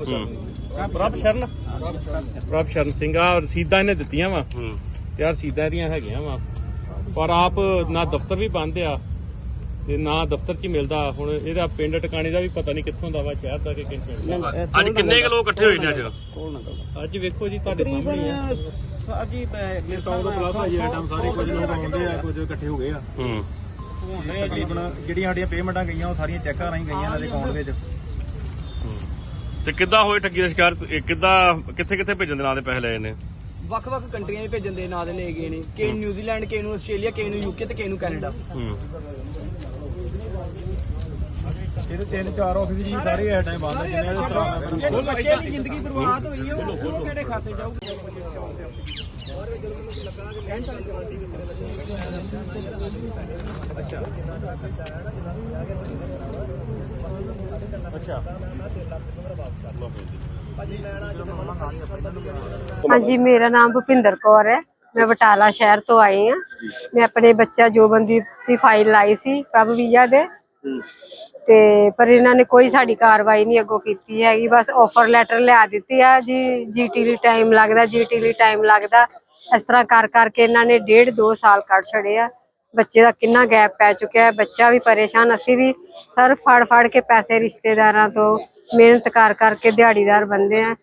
ਪ੍ਰਭ ਸ਼ਰਨ। ਪ੍ਰਭ ਸ਼ਰਨ ਸਿੰਘ ਆ ਰਸੀਦਾਂ ਇਹਨੇ ਦਿੱਤੀਆਂ ਵਾ। ਹੂੰ। ਯਾਰ ਰਸੀਦਾਂ ਇਹਦੀਆਂ ਹੈਗੀਆਂ ਵਾ। ਪਰ ਆਪ ਨਾ ਦਫ਼ਤਰ ਵੀ ਬੰਦ ਆ ਤੇ ਨਾ ਦਫ਼ਤਰ 'ਚ ਹੀ ਮਿਲਦਾ। ਹੁਣ ਇਹਦਾ ਪਿੰਡ ਟਿਕਾਣੇ ਦਾ ਵੀ ਪਤਾ ਨਹੀਂ ਕਿੱਥੋਂ ਦਾ ਵਾ ਸ਼ਹਿਰ ਦਾ ਕਿ ਕਿੰਨ ਪਿੰਡ ਦਾ। ਅੱਜ ਕਿੰਨੇ ਕੁ ਲੋਕ ਇਕੱਠੇ ਹੋਏ ਨੇ ਅੱਜ? ਅੱਜ ਵੇਖੋ ਜੀ ਤੁਹਾਡੇ ਸਾਹਮਣੇ ਆ। ਅਜੀ ਮੇਰੇ ਤੋਂ ਤੋਂ ਪਲਾਸ ਭਾਜੀ ਆਈਟਮ ਸਾਰੇ ਕੁਝ ਲੋਕ ਆਉਂਦੇ ਆ ਕੁਝ ਇਕੱਠੇ ਹੋ ਗਏ ਆ। ਹੂੰ। ਹੁਣ ਇਹ ਤਕਰੀਬਨ ਜਿਹੜੀਆਂ ਸਾਡੀਆਂ ਪੇਮੈਂਟਾਂ ਗਈਆਂ ਉਹ ਸਾਰੀਆਂ ਚੈੱਕਾਂ ਰਾਹੀਂ ਗਈਆਂ ਇਹਨਾਂ ਦੇ ਅਕਾਊਂਟ ਵਿੱਚ। ਤੇ ਕਿੱਦਾਂ ਹੋਏ ਠੱਗੀ ਦਾ ਸ਼ਿਕਾਰ? ਇਹ ਕਿੱਦਾਂ ਕਿੱਥੇ ਕਿੱਥੇ ਭੇਜਣ ਦੇ ਨਾਂ ਦੇ ਪੈਸੇ ਲਏ ਨੇ? ਵੱਖ-ਵੱਖ ਕੰਟਰੀਆਂ 'ਚ ਭੇਜਣ ਦੇ ਨਾਂ ਦੇ ਲਏ ਗਏ ਨੇ। ਕਿ ਨਿਊਜ਼ੀਲੈਂਡ ਕਿ ਨੂੰ ਆਸਟ੍ਰੇਲੀਆ ਕਿ ਨੂੰ ਯੂਕੇ ਤੇ ਕਿ ਨੂੰ ਕੈਨੇਡਾ। ਹੂੰ। ਇਹਦੇ ਤਿੰਨ ਚਾਰ ਆਫਿਸ ਜੀ ਸਾਰੇ ਇਹ ਟਾਈਮ ਬੰਦ ਆ ਜਿੰਨੇ ਦੇ ਭਰਾ ਉਹ ਬੱਚੇ ਦੀ ਜ਼ਿੰਦਗੀ ਬਰਬਾਦ ਹੋਈ ਹੈ ਉਹ ਉਹ ਕਿਹੜੇ ਖਾਤੇ ਜਾਊਗੇ ਹਾਂਜੀ, ਮੇਰਾ ਨਾਮ ਭੁਪਿੰਦਰ ਕੌਰ ਹੈ। ਮੈਂ ਬਟਾਲਾ ਸ਼ਹਿਰ ਤੋਂ ਆਈ ਹਾਂ। ਮੈਂ ਆਪਣੇ ਬੱਚਾ ਜੋਬੰਦੀ ਦੀ ਫਾਈਲ ਲਾਈ ਸੀ ਪ੍ਰਭ ਵੀਜ਼ਾ ਦੇ। ਤੇ ਪਰ ਇਹਨਾਂ ਨੇ ਕੋਈ ਸਾਡੀ ਕਾਰਵਾਈ ਨਹੀਂ ਅੱਗੋਂ ਕੀਤੀ ਹੈਗੀ। ਬਸ ਆਫਰ ਲੈਟਰ ਲਿਆ ਦਿੱਤੀ ਆ ਜੀ। ਜੀਟੀ ਲਈ ਟਾਈਮ ਲੱਗਦਾ ਜੀਟੀ ਲਈ ਟਾਈਮ ਲੱਗਦਾ। ਇਸ ਤਰ੍ਹਾਂ ਕਰ ਕਰਕੇ ਇਹਨਾਂ ਨੇ ਡੇਢ ਦੋ ਸਾਲ ਕੱਢ ਛੜੇ ਆ। ਬੱਚੇ ਦਾ ਕਿੰਨਾ ਗੈਪ ਪੈ ਚੁੱਕਿਆ ਹੈ ਬੱਚਾ ਵੀ ਪਰੇਸ਼ਾਨ। ਅਸੀਂ ਵੀ ਸਰ ਫੜ ਫੜ ਕੇ ਪੈਸੇ ਰਿਸ਼ਤੇਦਾਰਾਂ ਤੋਂ ਮਿਹਨਤ ਕਰ ਕਰਕੇ ਦਿਹਾੜੀਦਾਰ ਬੰਦੇ ਆ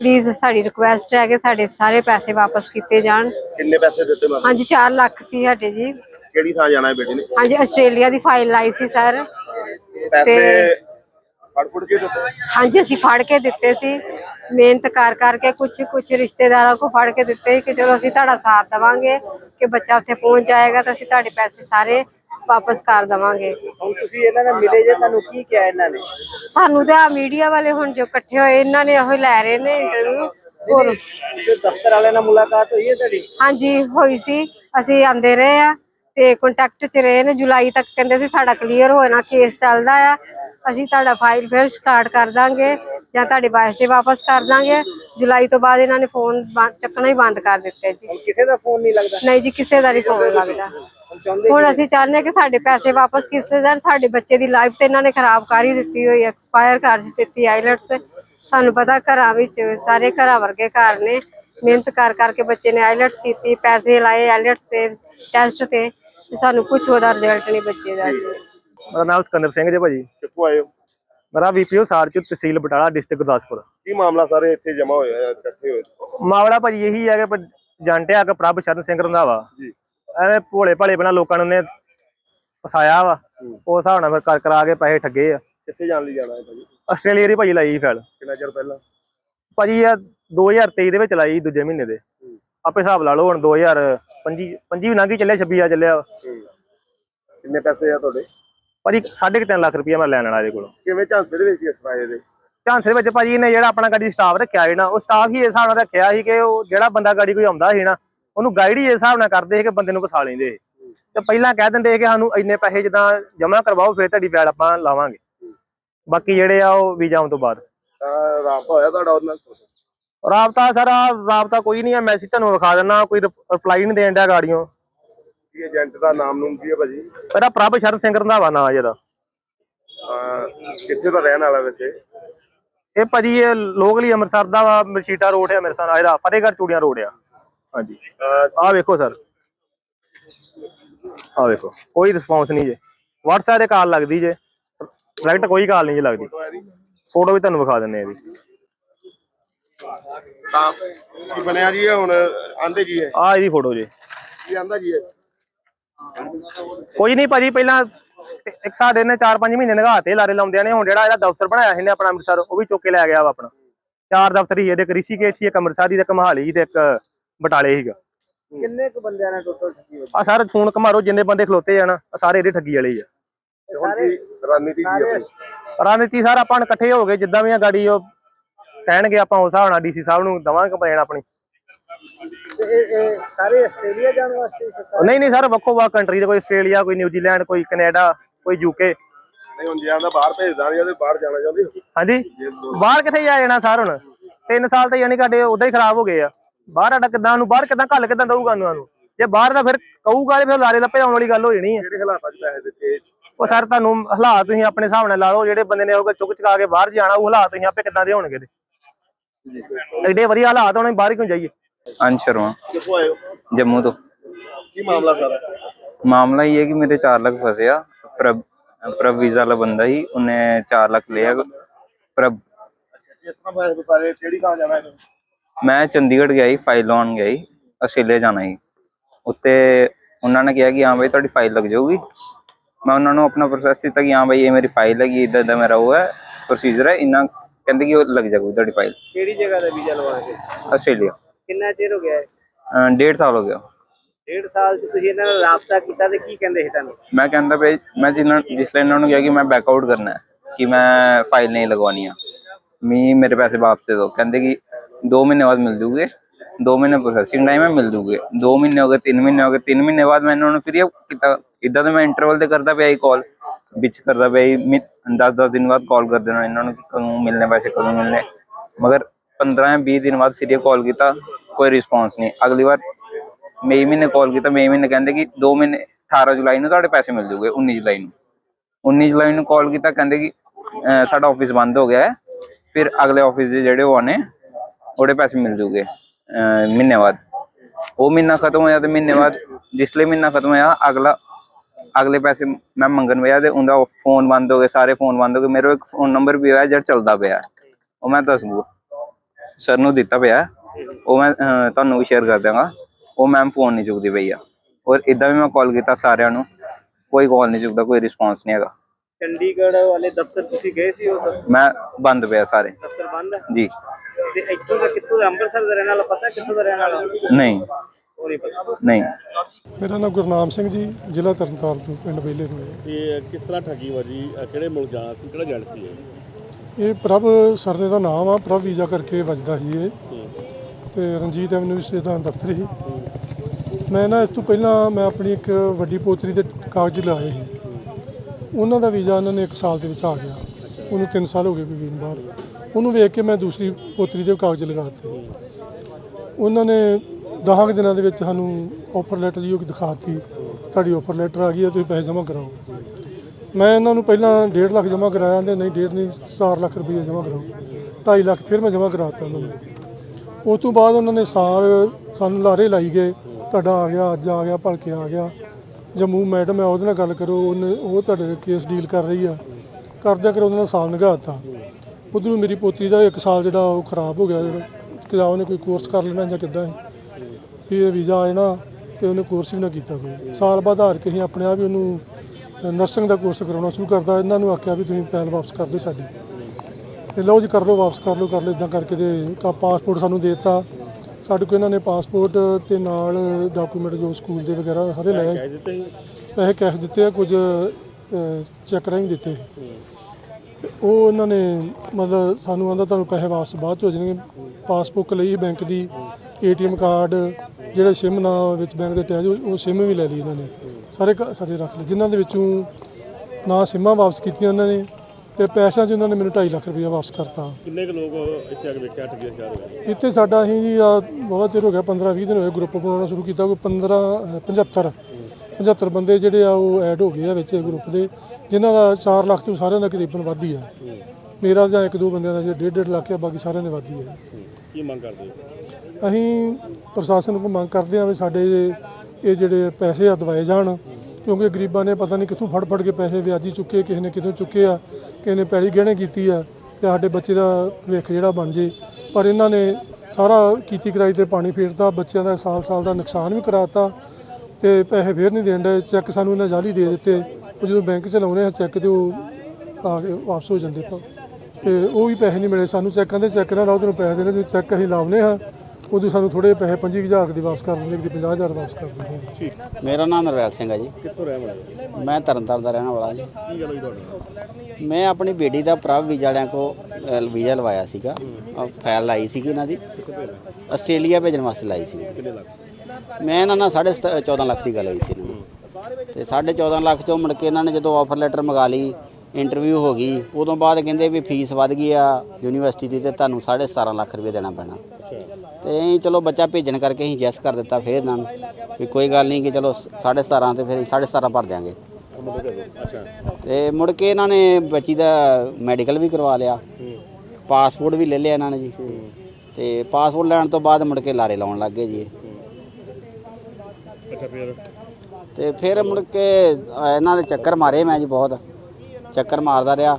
ਪਲੀਜ਼ ਸਾਡੀ ਰਿਕੁਐਸਟ ਹੈ ਕਿ ਸਾਡੇ ਸਾਰੇ ਪੈਸੇ ਵਾਪਸ ਕੀਤੇ ਜਾਣ। ਕਿੰਨੇ ਪੈਸੇ ਦਿੱਤੇ ਮੈਂ ਹਾਂਜੀ 4 ਲੱਖ ਸੀ ਸਾਡੇ ਜੀ। ਕਿਹੜੀ ਥਾਂ ਜਾਣਾ ਹੈ ਬੇਟੀ ਨੇ? ਹਾਂਜੀ ਆਸਟ੍ਰੇਲੀਆ ਦੀ ਫਾਈਲ ਲਾਈ ਸੀ ਸਰ। ਪੈਸੇ ਫੜ ਫੁੜ ਕੇ ਦਿੱਤੇ? ਹਾਂਜੀ ਅਸੀਂ ਫੜ ਕੇ ਦਿੱਤੇ ਸੀ। ਮਿਹਨਤ ਕਰ ਕਰਕੇ ਕੁਝ ਕੁਝ ਰਿਸ਼ਤੇਦਾਰਾਂ ਕੋ ਫੜ ਕੇ ਦਿੱਤੇ ਕਿ ਚਲੋ ਅਸੀਂ ਤੁਹਾਡਾ ਸਾਥ ਦੇਵਾਂਗੇ ਕਿ ਬੱਚਾ ਉੱਥੇ ਪਹੁੰਚ ਜਾਏਗਾ ਤਾਂ ਅਸੀਂ ਤੁਹਾਡੇ ਪੈਸੇ ਸਾਰੇ ਵਾਪਸ ਕਰ ਦੇਵਾਂਗੇ। ਹੁਣ ਤੁਸੀਂ ਇਹਨਾਂ ਨਾਲ ਮਿਲੇ ਜੇ ਤੁਹਾਨੂੰ ਕੀ ਕਿਹਾ ਇਹਨਾਂ ਨੇ? ਸਾਨੂੰ ਤਾਂ ਮੀਡੀਆ ਵਾਲੇ ਹੁਣ ਜੋ ਇਕੱਠੇ ਹੋਏ ਇਹਨਾਂ ਨੇ ਉਹੀ ਲੈ ਰਹੇ ਨੇ ਇੰਟਰਵਿਊ ਹੋਰ ਦਫ਼ਤਰ ਵਾਲਿਆਂ ਨਾਲ ਮੁਲਾਕਾਤ ਹੋਈ ਹੈ ਤੁਹਾਡੀ? ਹਾਂਜੀ ਹੋਈ ਸੀ। ਅਸੀਂ ਆਂਦੇ ਰਹੇ ਆ ਤੇ ਕੰਟੈਕਟ ਚ ਰਹੇ ਨੇ। ਜੁਲਾਈ ਤੱਕ ਕਹਿੰਦੇ ਸੀ ਸਾਡਾ ਕਲੀਅਰ ਹੋਣਾ ਕੇਸ ਚੱਲਦਾ ਆ। ਅਸੀਂ ਤੁਹਾਡਾ ਫਾਈਲ ਫਿਰ ਸਟਾਰਟ ਕਰ ਦਾਂਗੇ। ਜਾਂ ਤੁਹਾਡੇ ਪੈਸੇ ਵਾਪਸ ਕਰ ਦਾਂਗੇ। ਜੁਲਾਈ ਤੋਂ ਬਾਅਦ ਇਹਨਾਂ ਨੇ ਫੋਨ ਚੱਕਣਾ ਹੀ ਬੰਦ ਕਰ ਦਿੱਤੇ ਜੀ। ਕਿਸੇ ਦਾ ਫੋਨ ਨਹੀਂ ਲੱਗਦਾ? ਨਹੀਂ ਜੀ ਕਿਸੇ ਦਾ ਨਹੀਂ ਫੋਨ ਲੱਗਦਾ। ਹੁਣ ਚਾਹੁੰਦੇ ਹੁਣ ਅਸੀਂ ਚਾਹੁੰਦੇ ਹਾਂ ਕਿ ਸਾਡੇ ਪੈਸੇ ਵਾਪਸ ਕੀਤੇ ਜਾਣ ਸਾਡੇ ਬੱਚੇ ਦੀ ਲਾਈਫ ਤੇ ਇਹਨਾਂ ਨੇ ਖਰਾਬ ਕਰ ਹੀ ਦਿੱਤੀ ਹੋਈ ਐਕਸਪਾਇਰ ਕਰ ਦਿੱਤੀ ਆਈਲੈਟਸ ਸਾਨੂੰ ਪਤਾ ਘਰਾਂ ਵਿੱਚ ਸਾਰੇ ਘਰਾਂ ਵਰਗੇ ਘਰ ਨੇ। ਮਿਹਨਤ ਕਰ ਕਰਕੇ ਬੱਚੇ ਨੇ ਆਈਲੈਟਸ ਕੀਤੀ ਪੈਸੇ ਲਾਏ ਆਈਲੈਟਸ ਤੇ ਟੈਸਟ ਤੇ। ਤੇ ਸਾਨੂੰ ਕੁਝ ਉਹਦਾ ਰਿਜ਼ਲਟ ਨਹੀਂ ਬੱਚੇ ਦਾ ਜੀ। ਮੇਰਾ ਨਾਮ ਸਿਕੰਦਰ ਸਿੰਘ ਜੀ ਭਾਜੀ। ਕਿੱਥੋਂ ਆਏ ਹੋ? ਮੇਰਾ ਵੀਪੀਓ ਸਾਰਚੂ ਤਹਿਸੀਲ ਬਟਾਲਾ ਡਿਸਟ੍ਰਿਕਟ ਗੁਰਦਾਸਪੁਰ। ਕੀ ਮਾਮਲਾ ਸਾਰੇ ਇੱਥੇ ਜਮਾ ਹੋਏ ਆ ਇਕੱਠੇ ਹੋਏ? ਮਾਵੜਾ ਭਾਜੀ ਇਹੀ ਹੈ ਕਿ ਜੰਟਿਆ ਕਿ ਪ੍ਰਭ ਸ਼ਰਨ ਸਿੰਘ ਰੰਧਾਵਾ। ਜੀ। ਐਵੇਂ ਭੋਲੇ ਭਾਲੇ ਬਣਾ ਲੋਕਾਂ ਨੂੰ ਨੇ ਫਸਾਇਆ ਵਾ। ਉਸ ਹਿਸਾਬ ਨਾਲ ਫਿਰ ਕਰ ਕਰਾ ਕੇ ਪੈਸੇ ਠੱਗੇ ਆ। ਕਿੱਥੇ ਜਾਣ ਲਈ ਜਾਣਾ ਹੈ ਭਾਜੀ? ਆਸਟ੍ਰੇਲੀਆ ਦੀ ਭਾਜੀ ਲਾਈ ਫੈਲ ਕਿੰਨਾ ਚਿਰ ਪਹਿਲਾਂ? ਭਾਜੀ ਇਹ 2023 ਦੇ ਵਿੱਚ ਲਾਈ ਦੂਜੇ ਮਹੀਨੇ ਦੇ। ਆਪੇ ਹਿਸਾਬ ਲਾ ਲਓ ਹੁਣ 2025 25 ਵੀ ਲੰਘੀ ਚੱਲਿਆ 26 ਆ ਚੱਲਿਆ। ਕਿੰਨੇ ਪੈਸੇ ਆ ਤੁਹਾਡੇ? ਭਾਜੀ 3.5 ਲੱਖ ਰੁਪਇਆ ਮੈਂ ਲੈਣ ਵਾਲਾ ਇਹਦੇ ਕੋਲੋਂ। ਕਿਵੇਂ ਝਾਂਸੇ ਦੇ ਵਿੱਚ ਇਸ ਤਰ੍ਹਾਂ ਇਹਦੇ ਝਾਂਸੇ ਦੇ ਵਿੱਚ ਭਾਜੀ ਨੇ ਜਿਹੜਾ ਆਪਣਾ ਗਾੜੀ ਸਟਾਫ ਰੱਖਿਆ ਸੀ ਨਾ ਉਹ ਸਟਾਫ ਹੀ ਇਸ ਹਿਸਾਬ ਨਾਲ ਰੱਖਿਆ ਸੀ ਕਿ ਉਹ ਜਿਹੜਾ ਬੰਦਾ ਗਾੜੀ ਕੋਈ ਆਉਂਦਾ ਸੀ ਨਾ ਉਹਨੂੰ ਗਾਈਡ ਹੀ ਇਸ ਹਿਸਾਬ ਨਾਲ ਕਰਦੇ ਸੀ ਕਿ ਬੰਦੇ ਨੂੰ ਫਸਾ ਲੈਂਦੇ ਤੇ ਪਹਿਲਾਂ ਕਹਿ ਦਿੰਦੇ ਕਿ ਸਾਨੂੰ ਇੰਨੇ ਪੈਸੇ ਜਿੱਦਾਂ ਜਮ੍ਹਾਂ ਕਰਵਾਓ ਫਿਰ ਤੁਹਾਡੀ ਵੈਲ ਆਪਾਂ ਲਾਵਾਂਗੇ। ਬਾਕੀ ਜਿਹੜੇ ਆ ਉਹ ਵੀਜ਼ਾ ਆਉਣ ਤੋਂ ਬਾਅਦ। ਰਾਬਤਾ ਹੋਇਆ ਤੁਹਾਡਾ ਉਹਦੇ ਨਾਲ? ਰਾਬਤਾ ਸਰ ਰਾਬਤਾ ਕੋਈ ਨਹੀਂ ਹੈ ਮੈਸੇਜ ਤੁਹਾਨੂੰ ਵਿਖਾ ਦਿੰਦਾ ਕੋਈ ਰਿਪਲਾਈ ਨਹੀਂ ਦੇਣ ਡਿਆ ਗਾੜੀਆਂ ਏਜੰਟ ਦਾ ਨਾਮ ਨੂਮ ਕੀ ਹੈ ਭਾਜੀ? ਇਹਦਾ ਪ੍ਰਭ ਸ਼ਰਨ ਸਿੰਘ ਰੰਧਾਵਾ ਨਾਂ ਜਿਹਦਾ ਅਹ ਕਿੱਥੇ ਦਾ ਰਹਿਣ ਵਾਲਾ ਵੈਸੇ? ਇਹ ਭਾਜੀ ਇਹ ਲੋਕਲੀ ਅੰਮ੍ਰਿਤਸਰ ਦਾ ਵਾ ਮਰਸ਼ੀਟਾ ਰੋਡ ਹੈ ਮੇਰੇ ਸਾਹ ਇਹਦਾ ਫਤਿਹਗੜ੍ਹ ਚੂੜੀਆਂ ਰੋਡ ਆ। ਹਾਂਜੀ। ਅਹ ਆਹ ਵੇਖੋ ਸਰ। ਆਹ ਵੇਖੋ ਕੋਈ ਰਿਸਪੌਂਸ ਨਹੀਂ ਜੇ। WhatsApp ਤੇ ਕਾਲ ਲੱਗਦੀ ਜੇ। ਡਾਇਰੈਕਟ ਕੋਈ ਕਾਲ ਨਹੀਂ ਜੇ ਲੱਗਦੀ। ਫੋਟੋ ਵੀ ਤੁਹਾਨੂੰ ਵਿਖਾ ਦਿੰਨੇ ਆ ਇਹਦੀ। ਤਾਂ ਕੀ ਬਣਿਆ ਜੀ ਇਹ ਹੁਣ? ਆਂਦੇ ਜੀ ਇਹ? ਆਹ ਇਹਦੀ ਫੋਟੋ ਜੇ। ਕੀ ਆਂਦਾ ਜੀ ਇਹ? ਕੋਈ ਨਹੀਂ ਭਾਜੀ ਪਹਿਲਾਂ ਇੱਕ ਸਾਡੇ ਨੇ 4-5 ਮਹੀਨੇ ਨਗਾਤੇ ਲਾਰੇ ਲਾਉਂਦਿਆਂ ਨੇ ਹੁਣ ਜਿਹੜਾ ਇਹਦਾ ਦਫ਼ਤਰ ਬਣਾਇਆ ਇਹਨੇ ਆਪਣਾ ਅੰਮ੍ਰਿਤਸਰ ਉਹ ਵੀ ਚੁੱਕ ਕੇ ਲੈ ਗਿਆ ਵਾ ਆਪਣਾ। ਚਾਰ ਦਫ਼ਤਰ ਹੀ ਇਹਦੇ ਇੱਕ ਰਿਸ਼ੀਕੇਸ਼ ਸੀ ਇੱਕ ਅੰਮ੍ਰਿਤਸਰ ਦੀ ਤੇ ਇੱਕ ਮਹਾਲੀ ਤੇ ਇੱਕ ਬਟਾਲੇ ਸੀਗਾ ਕਿੰਨੇ ਕੁ ਬੰਦਿਆਂ ਨੇ ਟੋਟਲ ਠੱਗੀ ਆ ਸਾਰੇ ਫੋਨ ਘਮਾਰੋ ਜਿੰਨੇ ਬੰਦੇ ਖਲੋਤੇ ਆ ਨਾ ਆਹ ਸਾਰੇ ਇਹਦੇ ਠੱਗੀ ਵਾਲੇ ਹੀ ਆ। ਤੇ ਹੁਣ ਕੀ ਰਣਨੀਤੀ ਕੀ ਹੈ ਆਪਣੀ? ਰਣਨੀਤੀ ਸਰ ਆਪਾਂ ਹੁਣ ਇਕੱਠੇ ਹੋ ਗਏ ਜਿੱਦਾਂ ਵੀ ਆ ਗਾੜੀ ਉਹ ਕਹਿਣਗੇ ਆਪਾਂ ਉਸ ਹਿਸਾਬ ਨਾਲ ਡੀਸੀ ਸਾਹਿਬ ਨੂੰ ਦਵਾਂਗੇ ਕੰਪਲੇਨ ਆਪਣੀ। ਤੇ ਇਹ ਇਹ ਸਾਰੇ ਆਸਟ੍ਰੇਲੀਆ ਜਾਣ ਵਾਸਤੇ ਸੀ ਸਰ? ਨਹੀਂ ਨਹੀਂ ਸਰ ਵੱਖੋ ਵੱਖ ਕੰਟਰੀ ਦੇ ਕੋਈ ਆਸਟ੍ਰੇਲੀਆ ਕੋਈ ਨਿਊਜ਼ੀਲੈਂਡ ਕੋਈ ਕੈਨੇਡਾ ਕੋਈ ਯੂਕੇ ਨਹੀਂ ਹੁਣ ਜੇ ਆਂਦਾ ਬਾਹਰ ਭੇਜਦਾ ਨਹੀਂ ਉਹਦੇ ਬਾਹਰ ਜਾਣਾ ਚਾਹੁੰਦੇ ਹੋ? ਹਾਂਜੀ? ਬਾਹਰ ਕਿੱਥੇ ਜਾ ਜਾਣਾ ਸਰ ਹੁਣ? 3 ਸਾਲ ਤੇ ਯਾਨੀ ਸਾਡੇ ਉਦਾਂ ਹੀ ਖਰਾਬ ਹੋ ਗਏ ਆ। ਬਾਹਰ ਸਾਡਾ ਕਿੱਦਾਂ ਨੂੰ ਬਾਹਰ ਕਿੱਦਾਂ ਘੱਲ ਕਿੱਦਾਂ ਦਊਗਾ ਨੂੰ? ਜੇ ਬਾਹਰ ਦਾ ਫਿਰ ਕਹੂਗਾ ਤੇ ਫਿਰ ਲਾਰੇ ਲੱਪੇ ਆਉਣ ਵਾਲੀ ਗੱਲ ਹੋ ਜਾਣੀ ਆ। ਕਿਹੜੇ ਹਾਲਾਤਾਂ 'ਚ ਪੈਸੇ ਦਿੱਤੇ? ਉਹ ਸਰ ਤੁਹਾਨੂੰ ਹਾਲਾਤ ਤੁਸੀਂ ਆਪਣੇ ਹਿਸਾਬ ਨਾਲ ਲਾ ਲਓ ਜਿਹੜੇ ਬੰਦੇ ਨੇ ਉਹ ਚੁੱਕ ਚੁਕਾ ਕੇ ਬਾਹਰ ਜਾਣਾ ਉਹ ਹਾਲਾਤ ਤੁਸੀਂ ਆਪੇ ਕਿੱਦਾਂ ਦੇ ਹੋਣਗੇ ਤੇ। ਐਡੇ ਵਧੀਆ ਹਾਲਾਤ ਹੋਣੇ ਬਾਹਰ ਹੀ ਕਿਉਂ ਜਾਈਏ? ਅੰਸ਼ ਸ਼ਰਮਾ ਜੰਮੂ ਤੋਂ। ਕੀ ਮਾਮਲਾ ਸਾਰਾ? ਮਾਮਲਾ ਇਹ ਹੈ ਕਿ ਮੇਰੇ 4 ਲੱਖ ਫਸਿਆ ਪ੍ਰਭ ਪ੍ਰਭ ਵੀਜ਼ਾ ਵਾਲਾ ਬੰਦਾ ਹੀ ਉਹਨੇ 4 ਲੱਖ ਲਿਆ ਪ੍ਰਭ। ਮੈਂ ਚੰਡੀਗੜ੍ਹ ਗਿਆ ਹੀ ਫਾਈਲ ਲਾਉਣ ਗਿਆ ਹੀ ਆਸਟ੍ਰੇਲੀਆ ਜਾਣਾ ਹੀ ਉੱਤੇ ਉਹਨਾਂ ਨੇ ਕਿਹਾ ਕਿ ਹਾਂ ਬਈ ਤੁਹਾਡੀ ਫਾਈਲ ਲੱਗ ਜਾਊਗੀ। ਮੈਂ ਉਹਨਾਂ ਨੂੰ ਆਪਣਾ ਪ੍ਰੋਸੈਸ ਦਿੱਤਾ ਕਿ ਹਾਂ ਬਈ ਇਹ ਮੇਰੀ ਫਾਈਲ ਹੈਗੀ ਇਦਾਂ ਦਾ ਮੇਰਾ ਉਹ ਹੈ ਪ੍ਰੋਸੀਜਰ ਹੈ। ਇੰਨਾ ਕਹਿੰਦੇ ਕਿ ਉਹ ਲੱਗ ਜਾਊਗੀ ਤੁਹਾਡੀ ਫਾਈਲ ਕਿਹੜੀ ਜਗ੍ਹਾ ਦਾ ਵੀਜ਼ਾ ਲਵਾ ਕੇ ਆਸਟ੍ਰੇਲੀਆ। ਕਿੰਨਾ ਚਿਰ ਹੋ ਗਿਆ ਅਹ ਡੇਢ ਸਾਲ ਹੋ ਗਿਆ। ਡੇਢ ਸਾਲ ਚ ਤੁਸੀਂ ਇਹਨਾਂ ਨਾਲ ਰਾਬਤਾ ਕੀਤਾ ਤੇ ਕੀ ਕਹਿੰਦੇ ਸੀ ਤੁਹਾਨੂੰ? ਮੈਂ ਕਹਿੰਦਾ ਬਈ ਮੈਂ ਜਿੰਨਾ ਜਿਸ ਲਈ ਇਹਨਾਂ ਨੂੰ ਕਿਹਾ ਕਿ ਮੈਂ ਬੈਕ ਆਊਟ ਕਰਨਾ ਹੈ ਕਿ ਮੈਂ ਫਾਈਲ ਨਹੀਂ ਲਗਵਾਉਣੀ ਆ। ਮੀ ਮੇਰੇ ਪੈਸੇ ਵਾਪਸ ਦੇ ਦਿਓ। ਕਹਿੰਦੇ ਕਿ 2 ਮਹੀਨੇ ਬਾਅਦ ਮਿਲ ਜੂਗੇ। 2 ਮਹੀਨੇ ਪ੍ਰੋਸੈਸਿੰਗ ਟਾਈਮ ਹੈ ਮਿਲ ਜੂਗੇ। 2 ਮਹੀਨੇ ਹੋ ਗਏ 3 ਮਹੀਨੇ ਹੋ ਗਏ। 3 ਮਹੀਨੇ ਬਾਅਦ ਮੈਂ ਇਹਨਾਂ ਨੂੰ ਫਿਰ ਇਹ ਕੀਤਾ। ਇਦਾਂ ਤਾਂ ਮੈਂ ਇੰਟਰਵਲ ਤੇ ਕਰਦਾ ਪਿਆ ਹੀ ਕਾਲ ਵਿੱਚ ਕਰਦਾ ਪਿਆ ਹੀ 10-10 ਦਿਨ ਬਾਅਦ ਕਾਲ ਕਰ ਦੇਣਾ ਇਹਨਾਂ ਨੂੰ ਕਿ ਕਦੋਂ ਮਿਲਨੇ ਪੈਸੇ ਕਦੋਂ ਮਿਲਨੇ ਮਗਰ 15 ਜਾਂ 20 ਦਿਨ ਬਾਅਦ ਫਿਰ ਇਹ ਕਾਲ ਕੀਤਾ, ਕੋਈ ਰਿਸਪੌਂਸ ਨਹੀਂ। ਅਗਲੀ ਵਾਰ ਮਈ ਮਹੀਨੇ ਕਾਲ ਕੀਤਾ, ਮਈ ਮਹੀਨੇ ਕਹਿੰਦੇ ਕਿ 2 ਮਹੀਨੇ 18 ਜੁਲਾਈ ਨੂੰ ਤੁਹਾਡੇ ਪੈਸੇ ਮਿਲ ਜੂਗੇ 19 ਜੁਲਾਈ ਨੂੰ। 19 ਜੁਲਾਈ ਨੂੰ ਕਾਲ ਕੀਤਾ, ਕਹਿੰਦੇ ਕਿ ਸਾਡਾ ਆਫਿਸ ਬੰਦ ਹੋ ਗਿਆ ਹੈ, ਫਿਰ ਅਗਲੇ ਆਫਿਸ ਦੇ ਜਿਹੜੇ ਉਹ ਆਨੇ ਉਹਦੇ ਪੈਸੇ ਮਿਲ ਜੂਗੇ ਮਹੀਨੇ ਬਾਅਦ। ਉਹ ਮਹੀਨਾ ਖਤਮ ਹੋਇਆ ਤੇ ਮਹੀਨੇ ਬਾਅਦ ਜਿਸਲੇ ਮਹੀਨਾ ਖਤਮ ਹੋਇਆ, ਅਗਲਾ, ਅਗਲੇ ਪੈਸੇ ਮੈਂ ਮੰਗਣ ਪਿਆ ਤੇ ਉਹਦਾ ਫੋਨ ਬੰਦ ਹੋ ਗਏ ਸਾਰੇ ਫੋਨ ਬੰਦ ਹੋ ਗਏ, ਮੇਰੇ ਇੱਕ ਫੋਨ ਨੰਬਰ ਵੀ ਹੋਇਆ ਜਿਹੜਾ ਚੱਲਦਾ ਪਿਆ। ਉਹ ਮੈਂ ਦੱਸ ਦੂ ਸਰ ਨੂੰ ਦਿੱਤਾ ਪਿਆ। ਉਹ ਮੈਂ ਤੁਹਾਨੂੰ ਵੀ ਸ਼ੇਅਰ ਕਰ ਦਾਂਗਾ ਉਹ ਮੈਮ ਫੋਨ ਨਹੀਂ ਚੁੱਕਦੀ ਪਈ ਆ। ਔਰ ਇਦਾਂ ਵੀ ਮੈਂ ਕਾਲ ਕੀਤਾ ਸਾਰਿਆਂ ਨੂੰ। ਕੋਈ ਕਾਲ ਨਹੀਂ ਚੁੱਕਦਾ ਕੋਈ ਰਿਸਪੌਂਸ ਨਹੀਂ ਹੈਗਾ। ਚੰਡੀਗੜ੍ਹ ਵਾਲੇ ਦਫ਼ਤਰ ਤੁਸੀਂ ਗਏ ਸੀ ਉਹ ਮੈਂ ਬੰਦ ਪਿਆ ਸਾਰੇ। ਦਫ਼ਤਰ ਬੰਦ? ਹੈ ਜੀ। ਤੇ ਇੱਥੋਂ ਦਾ ਕਿੱਥੋਂ ਦਾ? ਅੰਮ੍ਰਿਤਸਰ ਦਾ ਰਹਿਣ ਵਾਲਾ ਪਤਾ? ਕਿੱਥੋਂ ਦਾ ਰਹਿਣ ਵਾਲਾ? ਨਹੀਂ। ਨਹੀਂ। ਮੇਰਾ ਨਾਮ ਗੁਰਨਾਮ ਸਿੰਘ ਜੀ ਜ਼ਿਲ੍ਹਾ ਤਰਨਤਾਰਨ ਤੋਂ ਪਿੰਡ ਬੇਲੇ ਤੋਂ। ਹੈ ਇਹ ਕਿਸ ਤਰ੍ਹਾਂ ਠੱਗੀ ਵਾਜੀ? ਕਿਹੜੇ ਮੁਲਕ ਜਾਣਾ ਸੀ? ਕਿਹੜਾ ਜੜ ਸੀ ਇਹ? ਇਹ ਪ੍ਰਭ ਸਰਨੇ ਦਾ ਨਾਮ ਆ, ਪ੍ਰਭ ਵੀਜ਼ਾ ਕਰਕੇ ਵੱਜਦਾ ਸੀ ਇਹ। ਤੇ ਰਣਜੀਤ ਐਵਨਿਊ ਸੇ ਦਾ ਦਫ਼ਤਰ ਸੀ। ਮੈਂ ਨਾ ਇਸ ਤੋਂ ਪਹਿਲਾਂ ਮੈਂ ਆਪਣੀ ਇੱਕ ਵੱਡੀ ਪੋਤਰੀ ਦੇ ਕਾਗਜ਼ ਲਾਏ ਸੀ। ਉਹਨਾਂ ਦਾ ਵੀਜ਼ਾ ਉਹਨਾਂ ਨੇ 1 ਸਾਲ ਦੇ ਵਿੱਚ ਆ ਗਿਆ। ਉਹਨੂੰ 3 ਸਾਲ ਹੋ ਗਏ ਕੋਈ ਬਾਹਰ। ਉਹਨੂੰ ਵੇਖ ਕੇ ਮੈਂ ਦੂਸਰੀ ਪੋਤਰੀ ਦੇ ਕਾਗਜ਼ ਲਗਾ ਦਿੱਤੇ। ਉਹਨਾਂ ਨੇ 10 ਦਿਨਾਂ ਦੇ ਵਿੱਚ ਸਾਨੂੰ ਆਫਰ ਲੈਟਰ ਜੀ ਉਹ ਦਿਖਾਤੀ ਤੁਹਾਡੀ ਆਫਰ ਲੈਟਰ ਆ ਗਈ ਹੈ ਤੁਸੀਂ ਪੈਸੇ ਜਮ੍ਹਾਂ ਕਰਾਓ। ਮੈਂ ਇਹਨਾਂ ਨੂੰ ਪਹਿਲਾਂ 1.5 ਲੱਖ ਜਮ੍ਹਾਂ ਕਰਾਇਆ ਤੇ ਨਹੀਂ 1.5 ਨਹੀਂ 4 ਲੱਖ ਰੁਪਏ ਜਮ੍ਹਾਂ ਕਰਾਓ 2.5 ਲੱਖ ਫਿਰ ਮੈਂ ਜਮ੍ਹਾਂ ਕਰਾਤਾ ਉਹਨਾਂ ਨੂੰ। ਉਸ ਤੋਂ ਬਾਅਦ ਉਹਨਾਂ ਨੇ ਸਾਰ ਸਾਨੂੰ ਲਾਰੇ ਲਾਈ ਗਏ, ਤੁਹਾਡਾ ਆ ਗਿਆ, ਅੱਜ ਆ ਗਿਆ, ਭਲਕੇ ਆ ਗਿਆ। ਜੰਮੂ ਮੈਡਮ ਹੈ ਉਹਦੇ ਨਾਲ ਗੱਲ ਕਰੋ, ਉਹਨੇ, ਉਹ ਤੁਹਾਡੇ ਕੇਸ ਡੀਲ ਕਰ ਰਹੀ ਆ। ਕਰਦਿਆਂ ਕਰ ਉਹਨਾਂ ਨਾਲ ਸਾਲ ਨਿਗਾਹਤਾ ਉਧਰੋਂ ਮੇਰੀ ਪੋਤਰੀ ਦਾ ਇੱਕ ਸਾਲ ਜਿਹੜਾ ਉਹ ਖਰਾਬ ਹੋ ਗਿਆ, ਜਿਹੜਾ ਕਿਦਾ ਉਹਨੇ ਕੋਈ ਕੋਰਸ ਕਰ ਲੈਣਾ ਜਾਂ ਕਿੱਦਾਂ ਵੀ ਇਹ ਵੀਜ਼ਾ ਆਏ ਨਾ, ਤੇ ਉਹਨੇ ਕੋਰਸ ਵੀ ਨਾ ਕੀਤਾ ਕੋਈ। ਸਾਲ ਬਾਅਦ ਹਾਰ ਕੇ ਅਸੀਂ ਆਪਣੇ ਆਪ ਹੀ ਉਹਨੂੰ ਨਰਸਿੰਗ ਦਾ ਕੋਰਸ ਕਰਾਉਣਾ ਸ਼ੁਰੂ ਕਰਦਾ ਇਹਨਾਂ ਨੂੰ ਆਖਿਆ ਵੀ ਤੁਸੀਂ ਪਹਿਲ ਵਾਪਸ ਕਰ ਦਿਓ ਸਾਡੀ। ਤੇ ਲਓ ਜੀ ਕਰ ਲਓ ਵਾਪਸ ਕਰ ਲਓ ਕਰ ਲਓ ਇਦਾਂ ਕਰਕੇ ਤੇ ਕਾ ਪਾਸਪੋਰਟ ਸਾਨੂੰ ਦੇ ਦਿੱਤਾ। ਸਾਡੇ ਕੋਲ ਇਹਨਾਂ ਨੇ ਪਾਸਪੋਰਟ ਤੇ ਨਾਲ ਡਾਕੂਮੈਂਟ ਜੋ ਸਕੂਲ ਦੇ ਵਗੈਰਾ ਸਾਰੇ ਲੈ ਆਏ ਪੈਸੇ ਕੈਸ਼ ਦਿੱਤੇ ਆ ਕੁਝ ਚੈੱਕ ਰਾਹੀਂ ਦਿੱਤੇ। ਤੇ ਉਹ ਇਹਨਾਂ ਨੇ ਮਤਲਬ ਸਾਨੂੰ ਆਂਦਾ ਤੁਹਾਨੂੰ ਪੈਸੇ ਵਾਪਸ ਬਾਅਦ 'ਚ ਹੋ ਜਾਣਗੇ। ਪਾਸਬੁੱਕ ਲਈ ਬੈਂਕ ਦੀ। ਏਟੀਐਮ ਕਾਰਡ ਜਿਹੜੇ ਸਿਮ ਨਾਲ ਵਿੱਚ ਬੈਂਕ ਦੇ ਅਟੈਚ ਉਹ ਸਿਮ ਵੀ ਲੈ ਲਈ ਇਹਨਾਂ ਨੇ। ਸਾਰੇ ਕ- ਸਾਡੇ ਰੱਖ ਲਏ ਜਿਨ੍ਹਾਂ ਦੇ ਵਿੱਚੋਂ ਨਾ ਸਿਮਾਂ ਵਾਪਸ ਕੀਤੀਆਂ ਉਹਨਾਂ ਨੇ ਤੇ ਪੈਸਿਆਂ 'ਚ ਉਹਨਾਂ ਨੇ ਮੈਨੂੰ 2.5 ਲੱਖ ਰੁਪਇਆ ਵਾਪਸ ਕਰਤਾ। ਕਿੰਨੇ ਕੁ ਲੋਕ ਇੱਥੇ ਆ ਕੇ ਵੇਖਿਆ ਠੱਗੀ ਦਾ ਸ਼ਿਕਾਰ ਹੋਏ ਇੱਥੇ ਸਾਡਾ ਅਸੀਂ ਜੀ ਆ ਬਹੁਤ ਚਿਰ ਹੋ ਗਿਆ 15 20 ਦਿਨ ਹੋਏ ਗਰੁੱਪ ਬਣਾਉਣਾ ਸ਼ੁਰੂ ਕੀਤਾ ਕੋਈ 15 ਅਹ 75 75 ਬੰਦੇ ਜਿਹੜੇ ਆ ਉਹ ਐਡ ਹੋ ਗਏ ਆ ਵਿੱਚ ਗਰੁੱਪ ਦੇ ਜਿਨ੍ਹਾਂ ਦਾ 4 ਲੱਖ ਤੋਂ ਸਾਰਿਆਂ ਦਾ ਤਕਰੀਬਨ ਵੱਧ ਹੀ ਆ। ਮੇਰਾ ਜਾਂ ਇੱਕ ਦੋ ਬੰਦਿਆਂ ਦਾ ਜਿਹੜਾ ਡੇਢ ਡੇਢ ਲੱਖ ਆ ਬਾਕੀ ਸਾਰਿਆਂ ਦੇ ਵੱਧ ਹੀ ਆ। ਕੀ ਮੰਗ ਕਰਦੇ ਹੋ? ਅਸੀਂ ਪ੍ਰਸ਼ਾਸਨ ਕੋਲ ਮੰਗ ਕਰਦੇ ਹਾਂ ਵੀ ਸਾਡੇ ਇਹ ਜਿਹੜੇ ਪੈਸੇ ਆ ਦਵਾਏ ਜਾਣ, ਕਿਉਂਕਿ ਗਰੀਬਾਂ ਨੇ ਪਤਾ ਨਹੀਂ ਕਿੱਥੋਂ ਫੜ ਫੜ ਕੇ ਪੈਸੇ ਵਿਆਜੀ ਚੁੱਕੇ, ਕਿਸੇ ਨੇ ਕਿੱਥੋਂ ਚੁੱਕੇ ਆ, ਕਿਸੇ ਨੇ ਪੈੜੀ ਗਹਿਣੇ ਕੀਤੀ ਆ ਤੇ ਸਾਡੇ ਬੱਚੇ ਦਾ ਭਵਿੱਖ ਜਿਹੜਾ ਬਣ ਜੇ। ਪਰ ਇਹਨਾਂ ਨੇ ਸਾਰਾ ਕੀਤੀ ਕਰਾਈ ਤੇ ਪਾਣੀ ਫੇਰਤਾ, ਬੱਚਿਆਂ ਦਾ ਸਾਲ ਸਾਲ ਦਾ ਨੁਕਸਾਨ ਵੀ ਕਰਾਤਾ ਤੇ ਪੈਸੇ ਫੇਰ ਨਹੀਂ ਦੇਣ ਦੇ ਚੈੱਕ ਸਾਨੂੰ ਇਹਨਾਂ ਜਾਲੀ ਦੇ ਦਿੱਤੇ। ਉਹ ਜਦੋਂ ਬੈਂਕ ਚ ਲਾਉਣੇ ਆ ਚੈੱਕ ਤੇ ਉਹ ਆ ਕੇ ਵਾਪਸ ਹੋ ਜਾਂਦੇ ਪਾ। ਤੇ ਉਹ ਵੀ ਪੈਸੇ ਨਹੀਂ ਮਿਲੇ। ਸਾਨੂੰ ਚੈੱਕਾਂ ਦੇ ਚੈੱਕ ਨਾਲ ਤੈਨੂੰ ਪੈਸੇ ਦੇਣੇ, ਜਦੋਂ ਚੈੱਕ ਅਸੀਂ ਲਾਉਨੇ ਹਾਂ ਉਦੋਂ ਸਾਨੂੰ ਥੋੜੇ ਪੈਸੇ 25000 ਦੀ ਵਾਪਸ ਕਰ ਦਿੰਦੇ ਕਿ 50000 ਵਾਪਸ ਕਰ ਦਿੰਦੇ। ਆ। ਮੇਰਾ ਨਾਮ ਨਰਵੈਲ ਸਿੰਘ ਹੈ ਜੀ। ਕਿੱਥੋਂ ਰਹਿ ਵਾਲੇ ਮੈਂ ਤਰਨਤਾਰਨ ਦਾ ਰਹਿਣ ਵਾਲਾ ਜੀ। ਕੀ ਗੱਲ ਹੋਈ ਤੁਹਾਡੀ ਮੈਂ ਆਪਣੀ ਬੇਟੀ ਦਾ ਪ੍ਰਭ ਵੀਜ਼ਾ ਵਾਲਿਆਂ ਕੋ ਵੀਜ਼ਾ ਲਵਾਇਆ ਸੀਗਾ। ਫਾਈਲ ਲਾਈ ਸੀਗੀ ਇਹਨਾਂ ਦੀ। ਆਸਟ੍ਰੇਲੀਆ ਭੇਜਣ ਵਾਸਤੇ ਲਾਈ ਸੀ। ਮੈਂ ਇਹਨਾਂ ਨਾਲ ਸਾਢੇ ਸਤ- 14 ਲੱਖ ਦੀ ਗੱਲ ਹੋਈ ਸੀ ਇਹਨਾਂ ਨਾਲ ਤੇ ਸਾਢੇ 14 ਲੱਖ ਚੋਂ ਮੁੜ ਕੇ ਇਹਨਾਂ ਨੇ ਜਦੋਂ ਆਫਰ ਲੈਟਰ ਮੰਗਾ ਲਈ ਇੰਟਰਵਿਊ ਹੋ ਗਈ ਉਦੋਂ ਬਾਅਦ ਕਹਿੰਦੇ ਵੀ ਫੀਸ ਵੱਧ ਗਈ ਆ ਯੂਨੀਵਰਸਿਟੀ ਦੀ ਤੇ ਤੁਹਾਨੂੰ ਸਾਢੇ 17 ਲੱਖ ਰੁਪਏ ਦੇਣਾ ਪੈਣਾ। ਤੇ ਅਸੀਂ ਚਲੋ ਬੱਚਾ ਭੇਜਣ ਕਰਕੇ ਅਸੀਂ ਜੈਸ ਕਰ ਦਿੱਤਾ ਫੇਰ ਇਹਨਾਂ ਨੂੰ ਵੀ ਕੋਈ ਗੱਲ ਨਹੀਂ ਕਿ ਚਲੋ ਸਾਢੇ 17 ਤੇ ਫਿਰ ਅਸੀਂ ਸਾਢੇ 17 ਭਰ ਦਿਆਂਗੇ। ਤੇ ਮੁੜ ਕੇ ਇਹਨਾਂ ਨੇ ਬੱਚੀ ਦਾ ਮੈਡੀਕਲ ਵੀ ਕਰਵਾ ਲਿਆ। ਪਾਸਪੋਰਟ ਵੀ ਲੈ ਲਿਆ ਇਹਨਾਂ ਨੇ ਜੀ। ਤੇ ਪਾਸਪੋਰਟ ਲੈਣ ਤੋਂ ਬਾਅਦ ਮੁੜ ਕੇ ਲਾਰੇ ਲਾਉਣ ਲੱਗ ਗਏ ਜੀ ਇਹ। ਅੱਛਾ ਫਿਰ? ਤੇ ਫਿਰ ਮੁੜ ਕੇ ਇਹਨਾਂ ਨੇ ਚੱਕਰ ਮਾਰੇ ਮੈਂ ਜੀ ਬਹੁਤ। ਚੱਕਰ ਮਾਰਦਾ ਰਿਹਾ।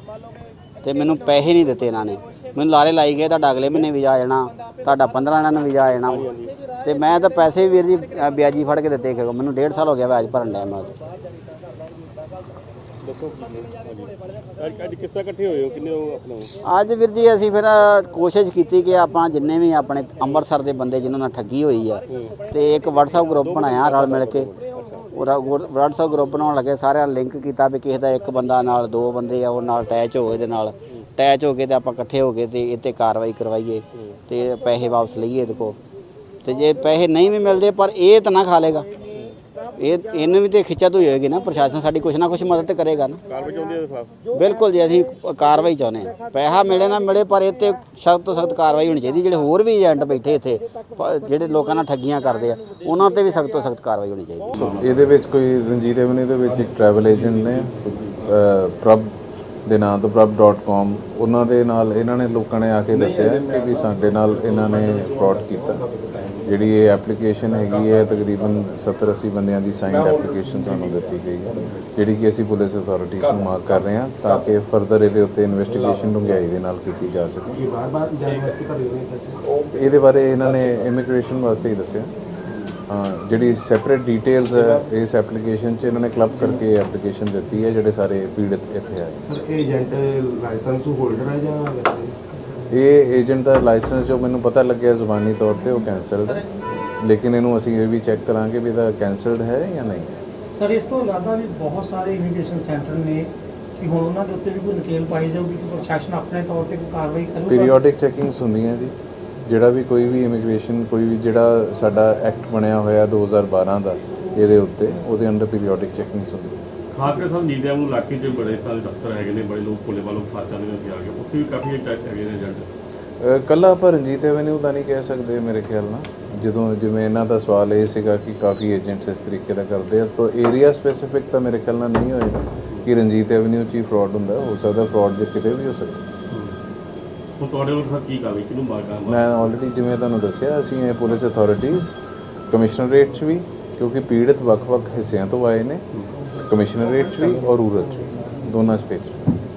ਤੇ ਮੈਨੂੰ ਪੈਸੇ ਨਹੀਂ ਦਿੱਤੇ ਇਹਨਾਂ ਨੇ। ਮੈਨੂੰ ਲਾਰੇ ਲਾਈ ਗਏ ਤੁਹਾਡਾ ਅਗਲੇ ਮਹੀਨੇ ਵੀਜ਼ਾ ਆ ਜਾਣਾ ਤੁਹਾਡਾ 15 ਇਹਨਾਂ ਨੂੰ ਵੀਜ਼ਾ ਆ ਜਾਣਾ। ਤੇ ਮੈਂ ਤਾਂ ਪੈਸੇ ਵੀਰ ਜੀ ਵਿਆਜੀ ਫੜ ਕੇ ਦਿੱਤੇ ਕਿ ਮੈਨੂੰ 1.5 ਸਾਲ ਹੋ ਗਿਆ ਵਿਆਜ ਭਰਨ ਡਿਆ ਮੈਂ ਉਹਦੇ। ਦੱਸੋ ਅੱਜ ਅੱਜ ਕਿਸ ਤਰ੍ਹਾਂ ਇਕੱਠੇ ਹੋਏ ਹੋ? ਕਿੰਨੇ ਹੋ ਆਪਣਾ ਅੱਜ ਵੀਰ ਜੀ ਅਸੀਂ ਫਿਰ ਅ, ਕੋਸ਼ਿਸ਼ ਕੀਤੀ ਕਿ ਆਪਾਂ ਜਿੰਨੇ ਵੀ ਆਪਣੇ ਅੰਮ੍ਰਿਤਸਰ ਦੇ ਬੰਦੇ ਜਿਨ੍ਹਾਂ ਨਾਲ ਠੱਗੀ ਹੋਈ ਆ ਤੇ ਇੱਕ WhatsApp ਗਰੁੱਪ ਬਣਾਇਆ ਰਲ ਮਿਲ ਕੇ। ਉਹ WhatsApp ਗਰੁੱਪ ਬਣਾਉਣ ਲੱਗੇ ਸਾਰਿਆਂ ਲਿੰਕ ਕੀਤਾ ਵੀ ਕਿਸੇ ਦਾ ਇੱਕ ਬੰਦਾ ਨਾਲ ਦੋ ਬੰਦੇ ਆ ਉਹ ਨਾਲ ਅਟੈਚ ਹੋ ਇਹਦੇ ਨਾਲ। ਅਟੈਚ ਹੋ ਕੇ ਤੇ ਆਪਾਂ ਇਕੱਠੇ ਹੋ ਕੇ ਤੇ ਤੇ ਕਾਰਵਾਈ ਕਰਵਾਈਏ ਤੇ ਪੈਸੇ ਵਾਪਸ ਲਈਏ ਇਹਦੇ ਕੋ ਤੇ ਜੇ ਪੈਸੇ ਨਹੀਂ ਵੀ ਮਿਲਦੇ ਪਰ ਇਹ ਤਾਂ ਨਾ ਖਾ ਲੇਗਾ ਇਹ ਇਹਨੂੰ ਵੀ ਤੇ ਖਿੱਚਾ ਤੋਂ ਹੋਏਗੀ ਨਾ ਪ੍ਰਸ਼ਾਸਨ ਸਾਡੀ ਕੁਛ ਨਾ ਕੁਛ ਮਦਦ ਕਰੇਗਾ ਨਾ। ਕਾਰਵਾਈ ਚਾਹੁੰਦੇ ਹੋ ਖਿਲਾਫ? ਬਿਲਕੁਲ ਜੀ ਅਸੀਂ ਕਾਰਵਾਈ ਚਾਹੁੰਦੇ ਹਾਂ। ਪੈਸਾ ਮਿਲੇ ਨਾ ਮਿਲੇ ਪਰ ਇਹ ਤੇ ਸਖਤ ਤੋਂ ਸਖਤ ਕਾਰਵਾਈ ਹੋਣੀ ਚਾਹੀਦੀ ਜਿਹੜੇ ਹੋਰ ਵੀ ਏਜੰਟ ਬੈਠੇ ਇੱਥੇ ਪ- ਜਿਹੜੇ ਲੋਕਾਂ ਨਾਲ ਠੱਗੀਆਂ ਕਰਦੇ ਆ ਉਹਨਾਂ ਤੇ ਵੀ ਸਖਤ ਤੋਂ ਸਖਤ ਕਾਰਵਾਈ ਹੋਣੀ ਚਾਹੀਦੀ। ਇਹਦੇ ਵਿੱਚ ਕੋਈ ਰਣਜੀਤ ਐਵਨਿਊ ਦੇ ਵਿੱਚ ਇੱਕ ਟਰੈਵਲ ਏਜੰਟ ਨੇ ਅਹ, ਪ੍ਰਭ ਦੇ ਨਾਂ ਤੋਂ ਪ੍ਰਭ.com ਉਹਨਾਂ ਦੇ ਨਾਲ ਇਹਨਾਂ ਨੇ ਲੋਕਾਂ ਨੇ ਆ ਕੇ ਦੱਸਿਆ ਕਿ ਵੀ ਸਾਡੇ ਨਾਲ ਇਹਨਾਂ ਨੇ ਫਰਾਡ ਕੀਤਾ। ਜਿਹੜੀ ਇਹ ਐਪਲੀਕੇਸ਼ਨ ਹੈਗੀ ਹੈ ਤਕਰੀਬਨ 70 80 ਬੰਦਿਆਂ ਦੀ ਸਾਈਨਡ ਐਪਲੀਕੇਸ਼ਨ ਸਾਨੂੰ ਦਿੱਤੀ ਗਈ ਹੈ ਜਿਹੜੀ ਕਿ ਅਸੀਂ ਪੁਲਿਸ ਅਥਾਰਟੀਜ਼ ਨੂੰ ਮਾਰਕ ਕਰ ਰਹੇ ਹਾਂ ਤਾਂ ਕਿ ਫਰਦਰ ਇਹਦੇ ਉੱਤੇ ਇਨਵੈਸਟੀਗੇਸ਼ਨ ਡੂੰਘਾਈ ਦੇ ਨਾਲ ਕੀਤੀ ਜਾ ਸਕੇ। ਇਹਦੇ ਬਾਰੇ ਇਹਨਾਂ ਨੇ ਇਮੀਗ੍ਰੇਸ਼ਨ ਵਾਸਤੇ ਹੀ ਦੱਸਿਆ। ਜਿਹੜੀ ਸੈਪਰੇਟ ਡਿਟੇਲਸ ਹੈ ਇਸ ਐਪਲੀਕੇਸ਼ਨ 'ਚ ਇਹਨਾਂ ਨੇ ਕਲੱਬ ਕਰਕੇ ਐਪਲੀਕੇਸ਼ਨ ਦਿੱਤੀ ਹੈ ਜਿਹੜੇ ਸਾਰੇ ਪੀੜਤ ਇੱਥੇ ਆਏ ਸਰ ਏਜੰਟ ਲਾਇਸੈਂਸ ਹੋਲਡਰ ਹੈ ਜਾਂ ਵੈਸੇ? ਇਹ ਏਜੰਟ ਦਾ ਲਾਇਸੈਂਸ ਜੋ ਮੈਨੂੰ ਪਤਾ ਲੱਗਿਆ ਜ਼ੁਬਾਨੀ ਤੌਰ ਤੇ ਉਹ ਕੈਂਸਲਡ ਹੈ। ਲੇਕਿਨ ਇਹਨੂੰ ਅਸੀਂ ਇਹ ਵੀ ਚੈੱਕ ਕਰਾਂਗੇ ਵੀ ਇਹਦਾ ਕੈਂਸਲਡ ਹੈ ਜਾਂ ਨਹੀਂ ਹੈ। ਸਰ ਇਸ ਤੋਂ ਇਲਾਵਾ ਵੀ ਬਹੁਤ ਸਾਰੇ ਇਮੀਗ੍ਰੇਸ਼ਨ ਸੈਂਟਰ ਨੇ ਕਿ ਹੁਣ ਉਹਨਾਂ ਦੇ ਉੱਤੇ ਵੀ ਕੋਈ ਨਕੇਲ ਪਾਈ ਜਾਊਗੀ ਕਿ ਪ੍ਰਸ਼ਾਸਨ ਆਪਣੇ ਤੌਰ ਤੇ ਕੋਈ ਕਾਰਵਾਈ ਕਰੂਗਾ। ਪੀਰੀਓਡਿਕ ਚੈਕਿੰਗਸ ਹੁੰਦੀਆਂ ਜੀ। ਜਿਹੜਾ ਵੀ ਕੋਈ ਵੀ ਇਮੀਗ੍ਰੇਸ਼ਨ ਕੋਈ ਵੀ ਜਿਹੜਾ ਸਾਡਾ ਐਕਟ ਬਣਿਆ ਹੋਇਆ 2012 ਦਾ ਇਹਦੇ ਉੱਤੇ ਉਹਦੇ ਅੰਡਰ ਪੀਰੀਓਡਿਕ ਚੈਕਿੰਗਸ ਹੁੰਦੀਆਂ ਖਾਸ ਕਰਕੇ ਸਾਨੂੰ ਨੀਂਦਿਆਂ ਨੂੰ ਇਲਾਕੇ 'ਚ ਬੜੇ ਸਾਰੇ ਦਫ਼ਤਰ ਹੈਗੇ ਨੇ ਬੜੇ ਲੋਕ ਕੋਲੇ ਵਾਲੋਂ ਫਸ ਜਾਂਦੇ ਨੇ ਅਸੀਂ ਆ ਗਏ ਉੱਥੇ ਵੀ ਕਾਫੀ ਟੈਸਟ ਹੈਗੇ ਨੇ ਏਜੰਟ ਕੱਲਾ ਆਪਾਂ ਰਣਜੀਤ ਐਵਨਿਊ ਦਾ ਨਹੀਂ ਕਹਿ ਸਕਦੇ ਮੇਰੇ ਖਿਆਲ ਨਾਲ। ਜਦੋਂ ਜਿਵੇਂ ਇਹਨਾਂ ਦਾ ਸਵਾਲ ਇਹ ਸੀਗਾ ਕਿ ਕਾਫੀ ਏਜੰਟਸ ਇਸ ਤਰੀਕੇ ਦਾ ਕਰਦੇ ਆ ਤਾਂ ਏਰੀਆ ਸਪੈਸੀਫਿਕ ਤਾਂ ਮੇਰੇ ਖਿਆਲ ਨਾਲ ਨਹੀਂ ਹੋਏਗਾ ਕਿ ਰਣਜੀਤ ਐਵਨਿਊ 'ਚ ਹੀ ਫਰਾਡ ਹੁੰਦਾ ਹੋ ਸਕਦਾ ਫਰਾਡ ਜੇ ਕਿਤੇ ਵੀ ਹੋ ਸਕਦਾ ਹੁਣ ਤੁਹਾਡੇ ਵੱਲੋਂ ਸਰ ਕੀ ਕਾਰਵਾਈ ਕਿਹਨੂੰ ਮਾਰਕਾ ਮੈਂ ਆਲਰੇਡੀ ਜਿਵੇਂ ਤੁਹਾਨੂੰ ਦੱਸਿਆ ਅਸੀਂ ਇਹ ਪੁਲਿਸ ਅਥਾਰਟੀਜ਼ ਕਮਿਸ਼ਨਰੇਟ 'ਚ ਵੀ ਕਿਉਂਕਿ ਪੀੜਤ ਵੱਖ-ਵੱਖ ਹਿੱਸਿਆਂ ਤੋਂ ਆਏ ਨੇ ਕਮਿਸ਼ਨਰੇਟ 'ਚ ਵੀ ਔਰ ਰੂਰਲ 'ਚ ਵੀ ਦੋਨਾਂ 'ਚ ਰਹੇ